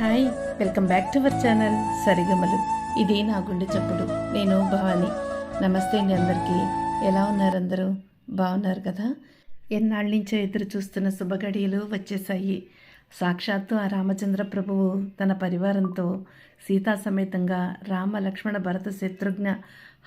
Hi welcome back to our channel సరిగమలు. ఇది నా గుండె చప్పుడు. నేను భవాని. నమస్తే అండి అందరికీ. ఎలా ఉన్నారు అందరూ? బాగున్నారు కదా? ఎన్నాళ్ళ నుంచో ఎదురు చూస్తున్న శుభగడియలు వచ్చేసాయి సాక్షాత్తు ఆ రామచంద్ర ప్రభువు తన పరివారంతో సీతా సమేతంగా రామ లక్ష్మణ భరత శత్రుఘ్న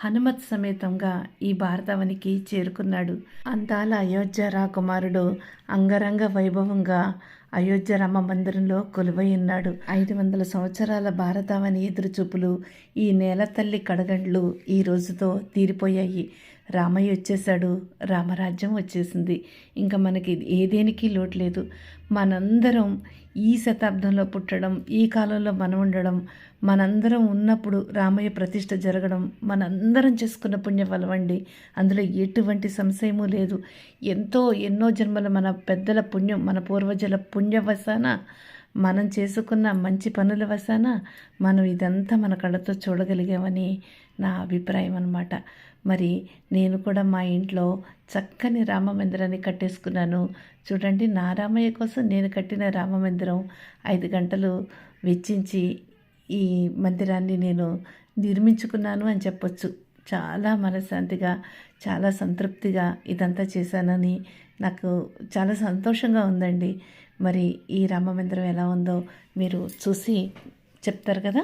హనుమత్ సమేతంగా ఈ భారతవనికి చేరుకున్నాడు. అందాల అయోధ్య రాకుమారుడు అంగరంగ వైభవంగా అయోధ్య రామ మందిరంలో కొలువై ఉన్నాడు. ఐదు వందల సంవత్సరాల భారతావని ఎదురుచూపులు ఈ నేల తల్లి కడగండ్లు ఈ రోజుతో తీరిపోయాయి. రామయ్య వచ్చేసాడు రామరాజ్యం వచ్చేసింది. ఇంకా మనకి ఏ దేనికి లోటు లేదు. మనందరం ఈ శతాబ్దంలో పుట్టడం ఈ కాలంలో మనం ఉండడం మనందరం ఉన్నప్పుడు రామయ్య ప్రతిష్ట జరగడం మనందరం చేసుకున్న పుణ్యఫలం అండి. అందులో ఎటువంటి సంశయము లేదు. ఎంతో ఎన్నో జన్మల మన పెద్దల పుణ్యం మన పూర్వజుల పుణ్యవశాన మనం చేసుకున్న మంచి పనుల వశాన మనం ఇదంతా మన కళ్ళతో చూడగలిగామని నా అభిప్రాయం అన్నమాట. మరి నేను కూడా మా ఇంట్లో చక్కని రామ మందిరాన్ని కట్టేసుకున్నాను. చూడండి నా రామయ్య కోసం నేను కట్టిన రామ మందిరం ఐదు గంటలు వెచ్చించి ఈ మందిరాన్ని నేను నిర్మించుకున్నాను అని చెప్పొచ్చు. చాలా మనశ్శాంతిగా చాలా సంతృప్తిగా ఇదంతా చేశానని నాకు చాలా సంతోషంగా ఉందండి. మరి ఈ రామ మందిరం ఎలా ఉందో మీరు చూసి చెప్తారు కదా?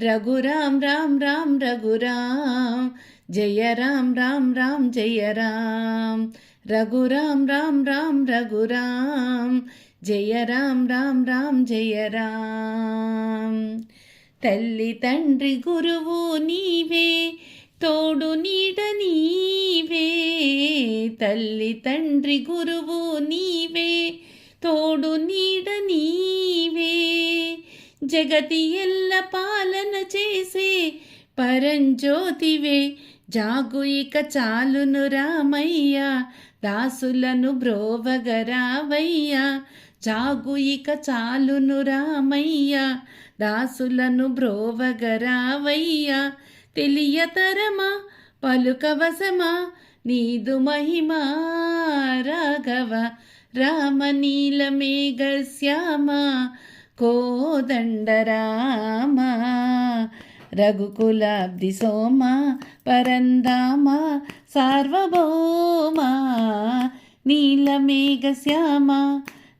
శ్యామ కోదండ రామ రఘురాం రామ్ రామ్ రఘురామ్ జయ రామ్ రామ్ రామ్ జయ రామ్. రఘురామ్ రామ్ రామ్ రఘురామ్ జయ రామ్ రామ్ రామ్ జయ రామ్. తల్లి తండ్రి గురువు నీవే తోడు నీడ నీవే. తల్లి తండ్రి గురువు నీవే తోడు నీడ నీ జగతి ఎల్ల పాలన చేసే పరంజ్యోతివే. జాగు ఇక చాలును రామయ్య దాసులను బ్రోవగరావయ్యా. జాగు ఇక చాలును రామయ్య దాసులను బ్రోవగరావయ్యా. తెలియతరమా పలుకవసమా నీదు మహిమా రాఘవ. మేఘ శ్యామా కోదండరామ రామ సోమ పరందామ సార్వభౌమ నీలమేఘ శ్యామ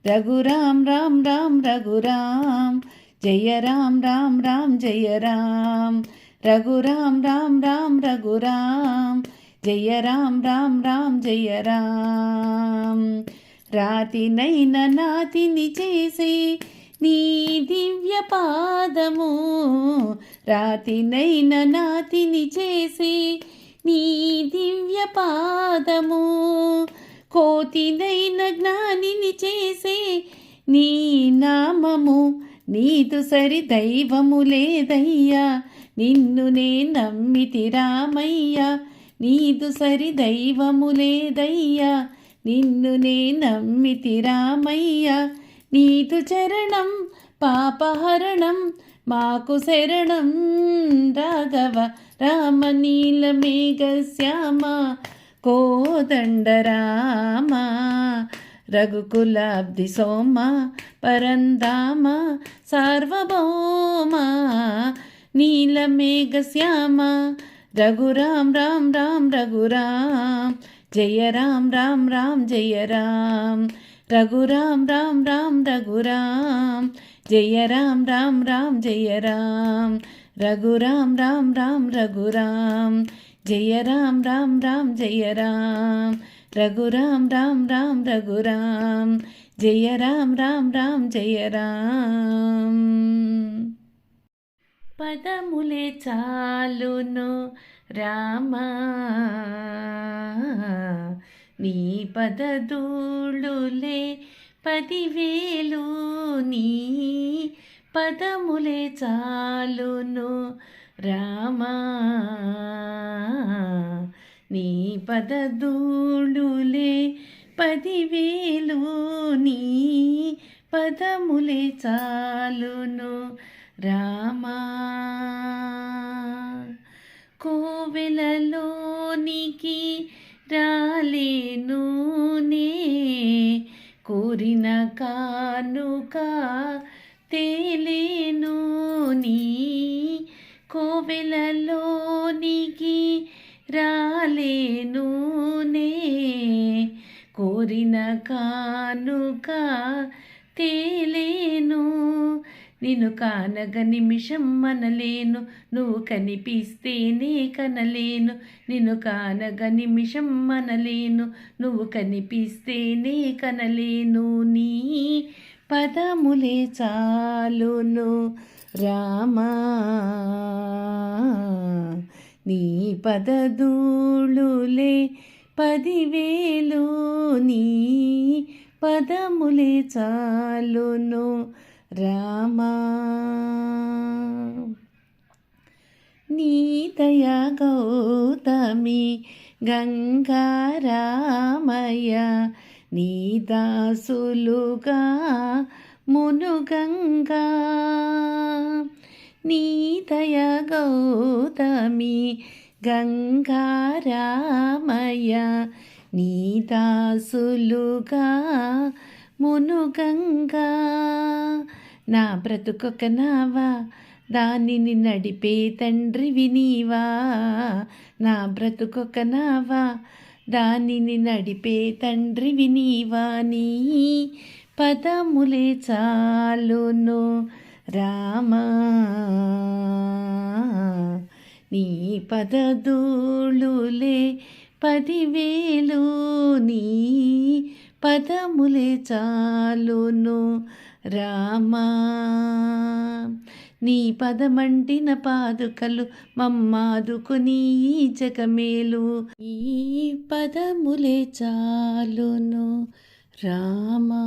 రఘురామ్ రామ్ రామ్ రఘురామ్ జయ రామ్ రామ్ రామ్ జయ రామ్ రఘురామ్ రామ్ రామ్ రఘురామ్ జయ రామ్ రామ్ రామ్ జయ రామ్. రాతినైన నాతిని చేసే నీ దివ్య పాదము రాతినైన నాతిని చేసే నీ దివ్య పాదము కోతినైన జ్ఞానిని చేసే నీ నామము నీదు సరి దైవము లేదయ్యా. నిన్ను నే నమ్మితి రామయ్య. నీదు సరి దైవము లేదయ్యా. నిన్ను నే నమ్మితి రామయ్య. నీదు చరణం పాపహరణం మాకు శరణం రాఘవ రామనీలమేఘ శ్యామ కోదండ రామ రఘుకులాబ్ధి సోమ పరందామ సార్వభౌమ నీలమేఘ శ్యామ రఘురామ్ రామ్ రామ్ రఘురామ్ జయ రామ్ రామ్ రామ్ జయ రామ్. రఘురామ్ రామ్ రామ్ రఘురామ్ జయ రామ్ రామ్ రామ్ జయ రామ్ రఘురామ్ రామ్ రామ్ రఘురామ్ జయ రామ్ రామ్ రామ్ జయ రామ్ రఘురామ్ రామ్ రామ్ రఘురామ్ జయ రామ్ రామ్ రామ్ జయ రామ్ పదములే చాలును రామా నీ పదదూళులే పదివేలు నీ పదములే చాలును రామా. నీ పదధూళులే పదివేలు నీ పదములే చాలును రామా. కోవెలలోనికి రాలేను నే. కోరిన కానుక తేలేను నీ. కోవెలలోనికి రాలేను నే. కోరిన కానుక తేలేను నిన్ను కానగ నిమిషం మనలేను నువ్వు కనిపిస్తేనే కనలేను. నిన్ను కానగ నిమిషం మనలేను నువ్వు కనిపిస్తేనే కనలేను. నీ పదములే చాలును రామా. నీ పదధూళులే పదివేలు నీ పదములే చాలును రామా. నీతయ గౌతమి గంగారామయ నీదాసులుగా మునుగంగా. నీతయ గౌతమి గంగారామయ నీదాసులుగా మునుగంగా. నా బ్రతుకొక నావా దానిని నడిపే తండ్రి వినీవా? నా బ్రతుకొక నావా దానిని నడిపే తండ్రి వినీవా? నీ పదములే చాలును రామా. నీ పదధూళులే పదివేలు నీ పదములే చాలును రామా నీ పదమంటిన పాదుకలు మమ్మాదుకుని నీ జగమేలు ఈ పదములే చాలును రామా.